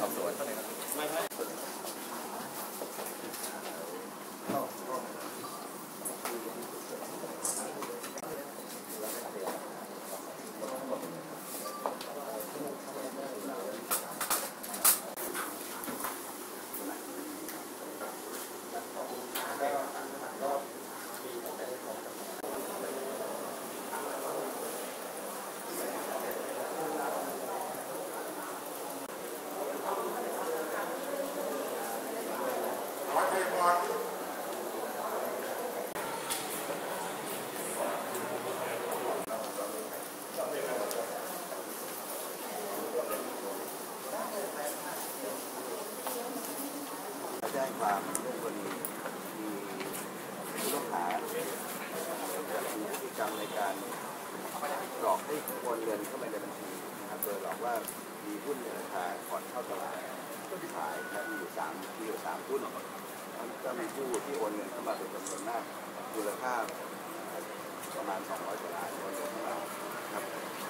สอบสวน แจ้งความเรื่องกรณีมีผู้ต้องหามีพฤติกรรมในการหลอกให้โอนเงินเข้าไปในบัญชีนะครับโดยหลอกว่ามีหุ้นในราคาก่อนเข้าตลาดขายนะครับมีอยู่สามมีอยู่สามหุ้น ก็มีผู้ที่โอนเงินเข้ามาเป็นจำนวนมากมูลค่าประมาณ 200กว่าล้านโอนเงินเข้ามาครับ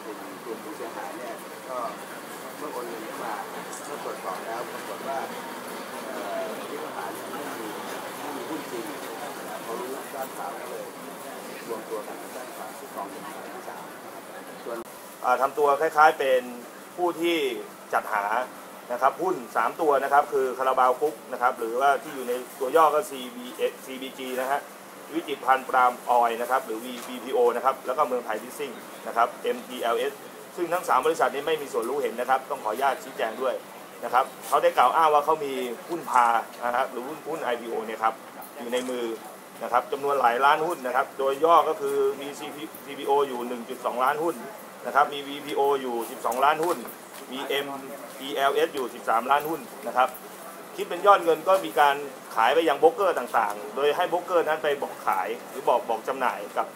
กลุ่มกลุ่มผู้เสียหายเนี่ยก็เมื่อโอนเงินเข้ามาเมื่อตรวจสอบแล้วปรากฏว่าเอ่อที่ทหารไม่มีไม่มีหุ้นจริงเขารู้ด้านข่าวก็เลยรวมตัวกันสร้างความที่กองทุนที่สามส่วนทำตัวคล้าย ๆเป็นผู้ที่จัดหา นะครับหุ้น 3 ตัวนะครับคือคาราบาวกุ๊กนะครับหรือว่าที่อยู่ในตัวย่อก็ CB CBG นะฮะวิจิตพันธ์ปรามออยนะครับหรือ VPO นะครับแล้วก็เมืองไทยลิสซิ่งนะครับ MTLS ซึ่งทั้ง 3 บริษัทนี้ไม่มีส่วนรู้เห็นนะครับ ต้องขออนุญาตชี้แจงด้วยนะครับเขาได้กล่าวอ้างว่าเขามีหุ้นพานะครับหรือหุ้นหุ้น IPO เนี่ยครับอยู่ในมือนะครับจำนวนหลายล้านหุ้นนะครับ โดยย่อก็คือมี CPO อยู่ 1.2 ล้านหุ้นนะครับมี VPO อยู่ 12 ล้านหุ้น มี MPLS อยู่ 13 ล้านหุ้นนะครับคิดเป็นยอดเงินก็มีการขายไปยังโบรกเกอร์ต่างๆ โดยให้โบรกเกอร์นั้นไปบอกขายหรือบอกบอกจำหน่ายกับ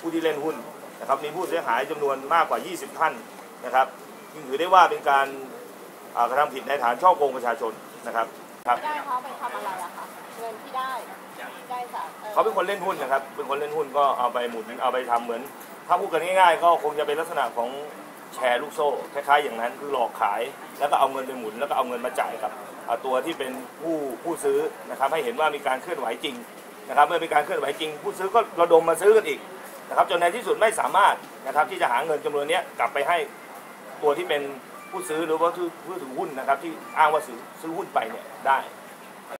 ผู้ที่เล่นหุ้นนะครับมีผู้เสียหายจำนวนมากกว่า 20 ท่านนะครับซึ่งถือได้ว่าเป็นการอ่ากระทำผิดในฐานช่อโกงประชาชนนะครับครับได้เขาไปทำอะไรอะคะเงินที่ได้ได้จากอ่อเขาเป็นคนเล่นหุ้นนะครับเป็นคนเล่นหุ้นก็เอาไปหมุนเอาไปทำเหมือน ถ้าพูดกันง่ายๆ ก็คงจะเป็นลักษณะของ แชร์ลูกโซ่คล้ายๆอย่างนั้นคือหลอกขายแล้วก็เอาเงินไปหมุนแล้วก็เอาเงินมาจ่ายกับอ่าตัวที่เป็นผู้ผู้ซื้อนะครับให้เห็นว่ามีการเคลื่อนไหวจริงนะครับเมื่อมีการเคลื่อนไหวจริง ผู้ซื้อก็ระดมมาซื้อกันอีกนะครับจนในที่สุดไม่สามารถนะครับที่จะหาเงินจำนวนนี้กลับไปให้ตัวที่เป็นผู้ซื้อหรือว่าผู้ถือหุ้นนะครับที่อ้างว่าซื้อซื้อหุ้นไปเนี่ยได้